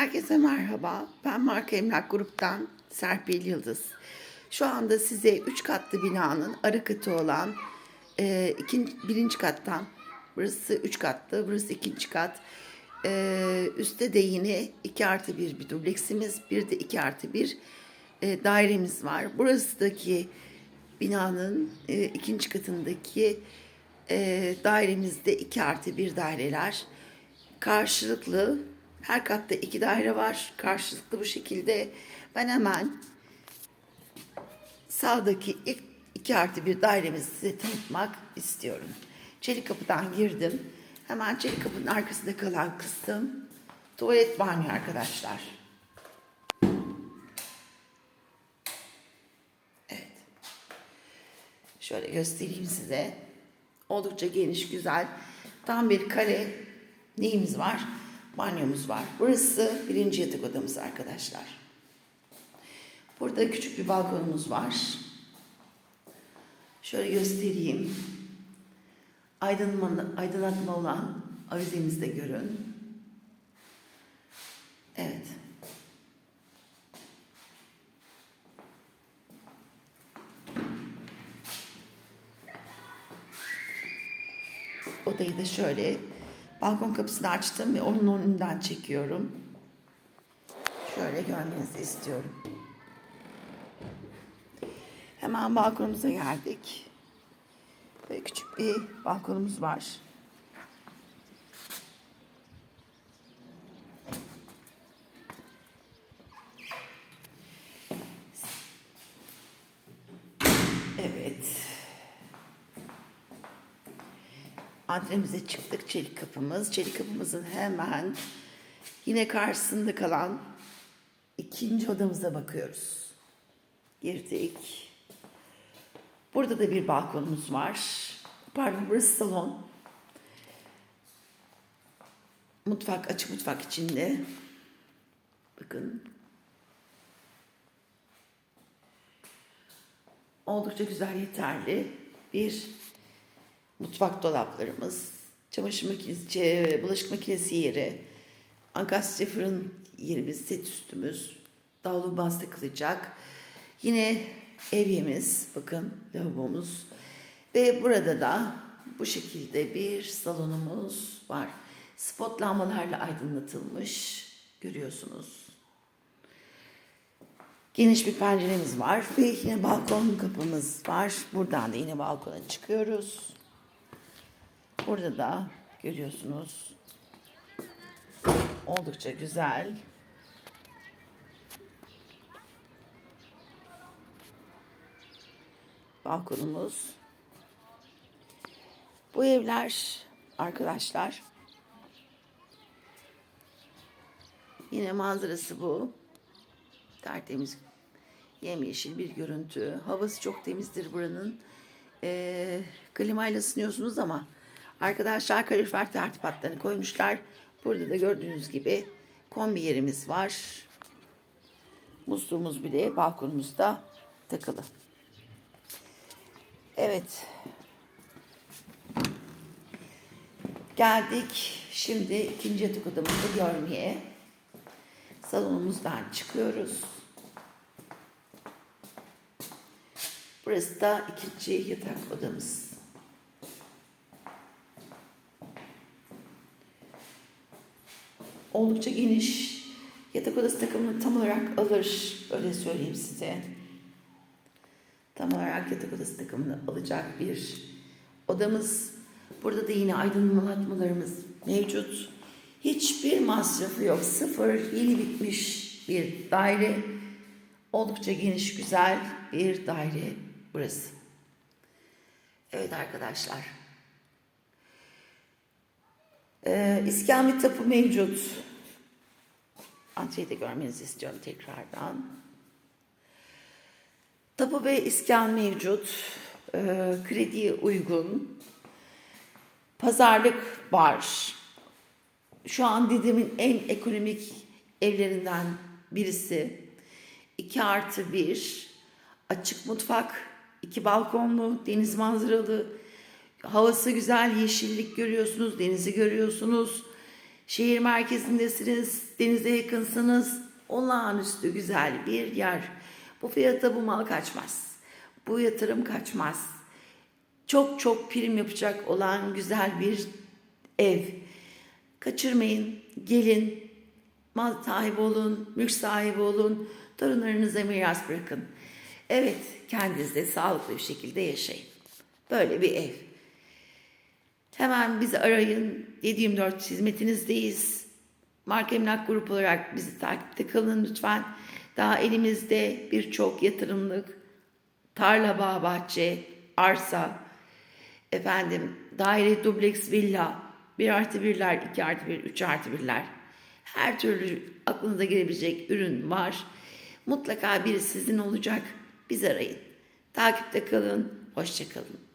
Herkese merhaba. Ben Marka Emlak Grup'tan Serpil Yıldız. Şu anda size 3 katlı binanın ara katı olan e, ikinci, birinci kattan, burası 3 katlı, burası ikinci kat. E, üstte de yine 2 artı 1 bir dubleksimiz, bir de 2 artı 1 e, dairemiz var. Burasıdaki binanın e, ikinci katındaki e, dairemizde 2 artı 1 daireler karşılıklı her katta iki daire var karşılıklı bu şekilde ben hemen sağdaki ilk iki artı bir dairemizi size tanıtmak istiyorum. Çelik kapıdan girdim. Hemen çelik kapının arkasında kalan kısım tuvalet banyo arkadaşlar. Evet. Şöyle göstereyim size. Oldukça geniş, güzel. Tam bir kare neyimiz var? Banyomuz var. Burası birinci yatak odamız arkadaşlar. Burada küçük bir balkonumuz var. Şöyle göstereyim. Aydınlatma, aydınlatma olan avizemizi görün. Evet. Odayı da şöyle balkon kapısını açtım ve onun önünden çekiyorum. Şöyle görmenizi istiyorum. Hemen balkonumuza geldik. Böyle küçük bir balkonumuz var. Evet. Adremize çıktık çelik kapımız. Çelik kapımızın hemen yine karşısında kalan ikinci odamıza bakıyoruz. Girdik. Burada da bir balkonumuz var. Pardon burası salon. Mutfak, açık mutfak içinde. Bakın. Oldukça güzel, yeterli bir mutfak dolaplarımız, çamaşır makinesi, bulaşık makinesi yeri, ankastre fırın yerimiz, set üstümüz, davlumbaz takılacak. Yine evyemiz, bakın lavabomuz ve burada da bu şekilde bir salonumuz var. Spot lambalarla aydınlatılmış görüyorsunuz. Geniş bir penceremiz var ve yine balkon kapımız var. Buradan da yine balkona çıkıyoruz. Burada da görüyorsunuz. Oldukça güzel. Balkonumuz. Bu evler arkadaşlar yine manzarası bu. Tertemiz yemyeşil bir görüntü. Havası çok temizdir buranın. Ee, klimayla ısınıyorsunuz ama arkadaşlar kalorifer tertipatlarını koymuşlar. Burada da gördüğünüz gibi kombi yerimiz var. Musluğumuz bile balkonumuzda takılı. Evet. Geldik şimdi ikinci yatak odamızı görmeye. Salonumuzdan çıkıyoruz. Burası da ikinci yatak odamız. Oldukça geniş. Yatak odası takımını tam olarak alır. Öyle söyleyeyim size. Tam olarak yatak odası takımını alacak bir odamız. Burada da yine aydınlatmalarımız mevcut. Hiçbir masrafı yok. Sıfır, yeni bitmiş bir daire. Oldukça geniş, güzel bir daire burası. Evet arkadaşlar. Ee, İskambil tapu mevcut. Antreyi de görmenizi istiyorum tekrardan. Tapu ve iskan mevcut. Ee, krediye uygun. Pazarlık var. Şu an Didim'in en ekonomik evlerinden birisi. 2 artı 1. Açık mutfak. iki balkonlu, deniz manzaralı. Havası güzel, yeşillik görüyorsunuz, denizi görüyorsunuz. Şehir merkezindesiniz, denize yakınsınız. Olağanüstü güzel bir yer. Bu fiyata bu mal kaçmaz. Bu yatırım kaçmaz. Çok çok prim yapacak olan güzel bir ev. Kaçırmayın, gelin, mal sahibi olun, mülk sahibi olun, torunlarınıza miras bırakın. Evet, kendiniz de sağlıklı bir şekilde yaşayın. Böyle bir ev. Hemen bizi arayın. 724 hizmetinizdeyiz. Marka Emlak Grup olarak bizi takipte kalın lütfen. Daha elimizde birçok yatırımlık tarla, bağ, bahçe, arsa, efendim daire, dubleks, villa, 1 artı 1'ler, 2 artı 1, 3 artı 1'ler. Her türlü aklınıza gelebilecek ürün var. Mutlaka biri sizin olacak. Biz arayın. Takipte kalın. Hoşça kalın.